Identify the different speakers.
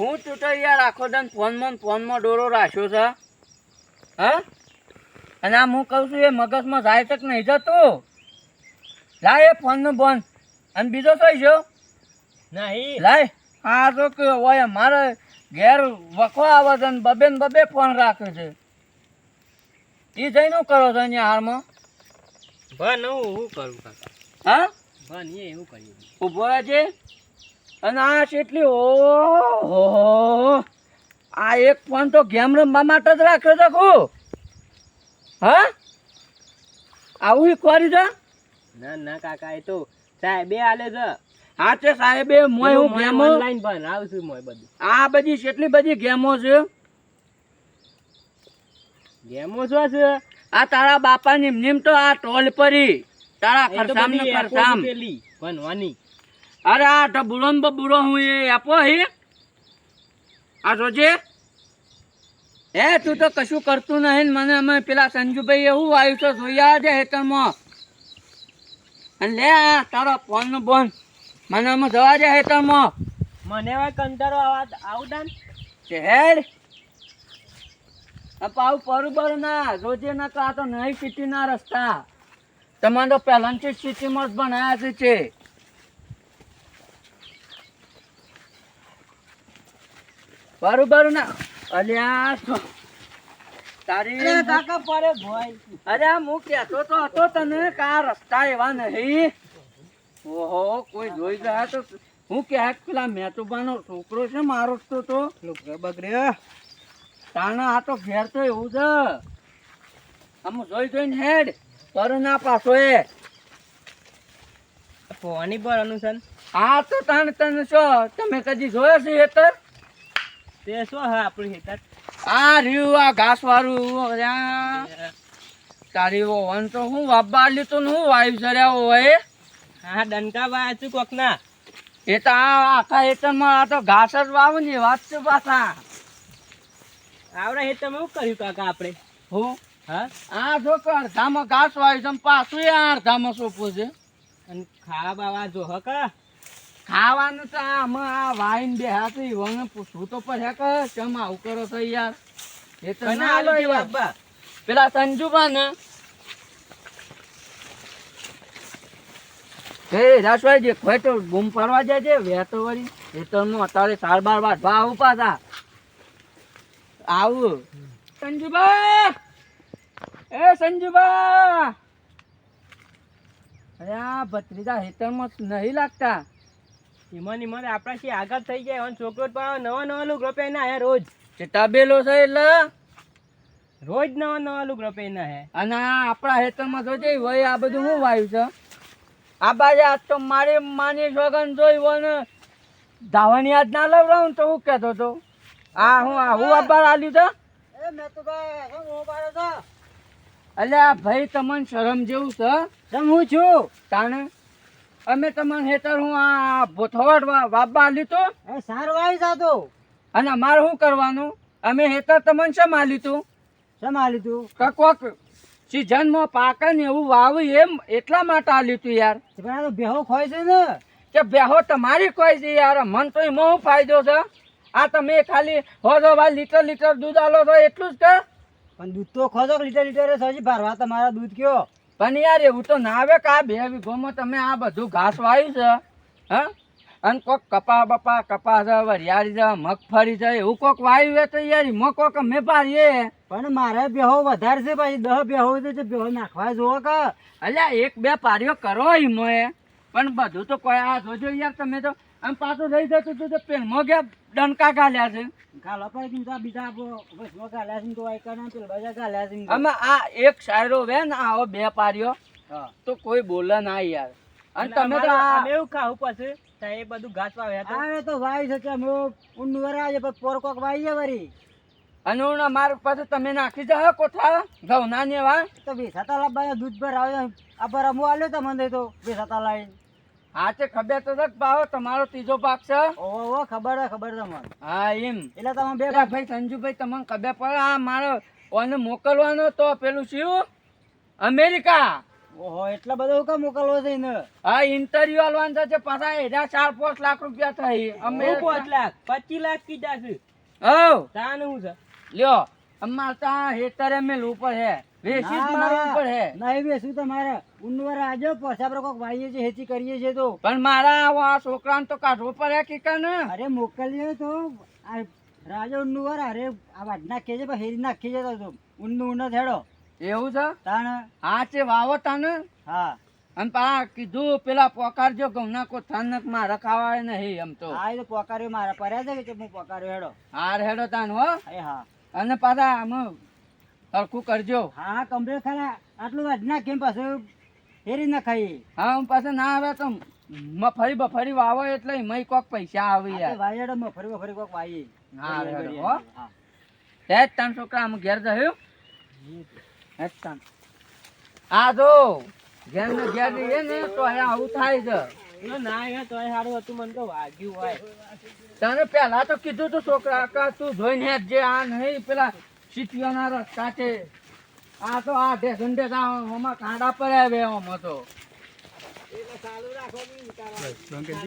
Speaker 1: તું તો યાર આખો દન ફોનમાં ફોનમાં ડોરો રાખ્યો છે. હા? અને આ હું કહું છું એ મગજમાં જાય તક નહીં જતો લાય એ ફોનનું બંધ અને બીજો થઈ છે
Speaker 2: નહીં.
Speaker 1: લાય. આ તો કે હોય મારે ઘેર વખો આવે છે ને બબે ને બબે ફોન રાખે છે. એ જઈને શું કરો છો અહીંયા હારમાં
Speaker 2: ભન હું શું કરું કાકા?
Speaker 1: હા?
Speaker 2: ભન એ એવું કર્યું
Speaker 1: ઊભો છે અને આ કેટલી ઓહો. આ એક ફોન તો ગેમ રમવા માટે જ રાખ્યો છે કુ હા? આવું ખોરી છે?
Speaker 2: ના ના કાકા એ તો સાહેબે આલે છે.
Speaker 1: હા તે સાહેબે મોય હું ગેમો
Speaker 2: ઓનલાઈન ભણ આવશું મોય બધું.
Speaker 1: આ બધી કેટલી બધી ગેમો છે.
Speaker 2: ગેમો શું છે?
Speaker 1: આ તારા બાપાની નીમ તો આ ટોલ પરી. તારા ખરસામ ને ખરસામ.
Speaker 2: છે ભણવાની.
Speaker 1: અરે આ ડબુડો ને બબુડો હું એ આપો હે. આ જોજે હે તું તો કશું કરતું નહીં મને અમે પેલા સંજુભાઈ એવું આવ્યું છે જોઈ છે હેતરમાં. અને લે આ તારો ફોન નો બોન. મને અમે જવા દે હેતરમાં.
Speaker 2: મને હવે કંટારો આવા આવતા ને
Speaker 1: હેડ. પાવ પરુબર ના. જોજે ના તો આ તો નહીં સિટી ના રસ્તા. તમારે તો પહેલાંથી સિટીમાં જ બનાવ્યા છે. બરોબર ના. અલ્યા તારી
Speaker 2: કાકા પરે ભાઈ
Speaker 1: અરે હું કહેતો તો હતો તને કા રસ્તા એવા નહીં? ઓહો કોઈ જોઈ જાય તો હું કે પેલા મેચુબાનો છોકરો છે મારો તો તો.
Speaker 2: બગડ્યો.
Speaker 1: તાણા આ તો ઘેર તો એવું છે આમ જોઈ જોઈને હેડ પર ના પાછો એ.
Speaker 2: ફોની પર અનુસન.
Speaker 1: આ તો તાણ તને છો તમે કદી જોયો છે હેતર
Speaker 2: તે શું હા આપણું હેતર
Speaker 1: આ રહ્યું આ ઘાસ વાળું તારી વન તો હું વાપા લીધું ને હું વાયુ સર્યા હોય.
Speaker 2: હા ડંકા છું કોક ના
Speaker 1: એ તો આ આખા હેતરમાં આ તો ઘાસ જ વાવ ને વાત છે પાછા.
Speaker 2: આવડે હેતરમાં શું કર્યું કાકા આપણે?
Speaker 1: હું?
Speaker 2: હા?
Speaker 1: આ જો કર અડધામાં ઘાસ વાવ્યું છે પાછું અડધામાં સોંપું છે.
Speaker 2: અને ખાવા બાવા જો હકા
Speaker 1: ખાવાનું તો આમાં આ વાઈન બે હાથી વણ પૂછવું તો પડે કે ચમ આવું કરો છો યાર? એ તો ના
Speaker 2: આલો બાબા
Speaker 1: પેલા સંજુબા ને એ રાસવાઈ જે ખોટો તો બૂમ પાડવા જાય છે વેતો વળી. એ તો હું અત્યારે સાર બાર બાર ભા ઉપા પાછા આવું. સંજુબા એ સંજુબા અરે આ ભત્રીજા હેતરમાં નહીં લાગતા.
Speaker 2: એમાં મને આપણા થી આગળ થઈ જાય. અને છોકરો જ નવા નવા લુગડો પહેરીને હે રોજ.
Speaker 1: તે તબેલો છે એટલે
Speaker 2: રોજ નવા નવા લુગડો પહેરીને હે.
Speaker 1: અને આ આપણા હેતરમાં જોજે વય આ બધું શું વાયું છે? આ બાજુ આજ તો મારી માની સોગન જોઈ વને ધાવાની યાદ ના લવડાવું તો હું કહેતો તો આ હું આ હું આભાર આલ્યું તો એટલે આ ભાઈ તમને શરમ જેવું છે?
Speaker 2: તમ હું છું?
Speaker 1: તાણે? અમે તમને હેતર હું આ ભોથવાડ વાબા લીધો.
Speaker 2: એ સારું આવી જાતો.
Speaker 1: અને અમારે શું કરવાનું? અમે હેતર તમને શેમ આલ્યું તું
Speaker 2: સંભાળી તું
Speaker 1: કે કોક સિઝનમાં પાકે ને એવું વાવું એમ એટલા માટે આ લીધું યાર.
Speaker 2: આ બેહો ખોય છે ને.
Speaker 1: કે બેહો તમારી ખોય છે યાર. મન તો એમાં ફાયદો છે? આ તમે ખાલી હોજો ભાઈ લીટર લીટર દૂધ આલો છો એટલું જ કે?
Speaker 2: પણ દૂધ તો ખોજો લીટર લીટર સજી ભરવા તમારા દૂધ કયો?
Speaker 1: પણ યાર એવું તો ના આવે કે આ બે વીઘોમાં તમે આ બધું ઘાસ વાવ્યું છે હા? અને કોક કપા બપા કપા છે વરિયાળી છે મગફળી છે એવું કોક વાવ્યું હોય તો યાર એમાં કોક અમે પાડીએ.
Speaker 2: પણ મારે બેહો વધારે છે ભાઈ. દહ બેહો છે બેહો નાખવા જુઓ કે.
Speaker 1: અલ્યા એક બે પારીઓ કરો એમાં. પણ બધું તો કોઈ આ જોજો યાર તમે તો આમ પાછું રહી જતું તું તો પેનમાં ગયા ડંકા ગાલ્યા છે.
Speaker 2: ગાલો પડી ચિંતા બીજા વસમાં ગાલ્યા છે તો આ કરે પેલ બધા ગાલ્યા છે
Speaker 1: અમે આ એક શાયરો વે ને આવો બે પારીઓ
Speaker 2: હા.
Speaker 1: તો કોઈ બોલે ના યાર. અને તમે તો
Speaker 2: એવું ખાવું પછી એ બધું ઘાસ વાવ્યા હવે તો વાઈ છે કે અમે ઊંડું વરાજે પછી પોરકોક વાઈ છે વરી.
Speaker 1: અને હું માર પાસે તમે નાખી જાઓ કોઠા. ઘઉંના નાની એવા
Speaker 2: તો બેસાતા લાવવાના દૂધ પર આવે આ પર અમુ આલ્યો તો મને તો વેસાતા લાવીને.
Speaker 1: હા તે ખબર તો નથી ભાવ તમારો ત્રીજો પાક છે.
Speaker 2: ઓહો ખબર છે ખબર તમને.
Speaker 1: હા એમ.
Speaker 2: એટલે તમે બે
Speaker 1: ભાઈ સંજુભાઈ તમને ખબર પડે આ મારો ઓને મોકલવાનો તો પેલું શું? અમેરિકા.
Speaker 2: ઓહો એટલા બધા કા મોકલવો છે ને
Speaker 1: હા ઇન્ટરવ્યુ આલવાનું છે પાછા એડા ચાર પાંચ લાખ રૂપિયા થઈ અમે
Speaker 2: લાખ પચીસ લાખ કીધા છે.
Speaker 1: હઉ
Speaker 2: તાનું હું છે?
Speaker 1: લ્યો અમાર ત્યાં હેતરે મેલ ઉપર હે. વેસી જ મારું ઉપર હે
Speaker 2: નહીં બેસું તમારે ઉનવાર આજો પછી આપણે કોઈક વાઈએ છે હેચી કરીએ છીએ તો.
Speaker 1: પણ મારા આ છોકરાને તો કાઢવો પડે કે કે ને.
Speaker 2: અરે મોકલીએ તો. આ રાજો ઉન્નુવાર અરે આ વાટ નાખીએ છે પણ હેરી નાખી જતો તો ઉન્નુ ઉન્નો થેડો.
Speaker 1: એવું છે?
Speaker 2: તાણ.
Speaker 1: હા છે વાવો તાને.
Speaker 2: હા.
Speaker 1: અને પા કીધું પેલા પોકારજો ઘઉંના કો થાનક મારે ખાવાય નહીં એમ તો.
Speaker 2: હા એ તો પોકાર્યો મારા પર્યા છે કે હું પોકાર્યો હેડો.
Speaker 1: હાર હેડો તાન હો.
Speaker 2: એ હા.
Speaker 1: અને પાછા આમ હરખું કરજો.
Speaker 2: હા હા કમ્પ્લીટ ખરા આટલું વાટ કેમ પાછું હેરી નાખાઈએ
Speaker 1: હા હું પાછા ના આવે તો મફરી બફરી વાવો એટલે મય કોક પૈસા આવે યાર
Speaker 2: વાયડો મફરી બફરી કોક વાઈએ.
Speaker 1: હા, હો.
Speaker 2: હે
Speaker 1: જ છોકરા આમ ઘેર જયો હે તન. તાન આ જો ઘેર ને ઘેર રહીએ ને તો હે આવું થાય છે.
Speaker 2: ના એ તો સારું હતું મને તો વાગ્યું હોય.
Speaker 1: તને પેલા તો કીધું તું છોકરા કા તું જોઈને જે આ નહીં પેલા સીટીઓના રસ્તા છે આ તો આ ઢેસન ઢેસ આ આમાં કાંડા પડ્યા બે આમાં તો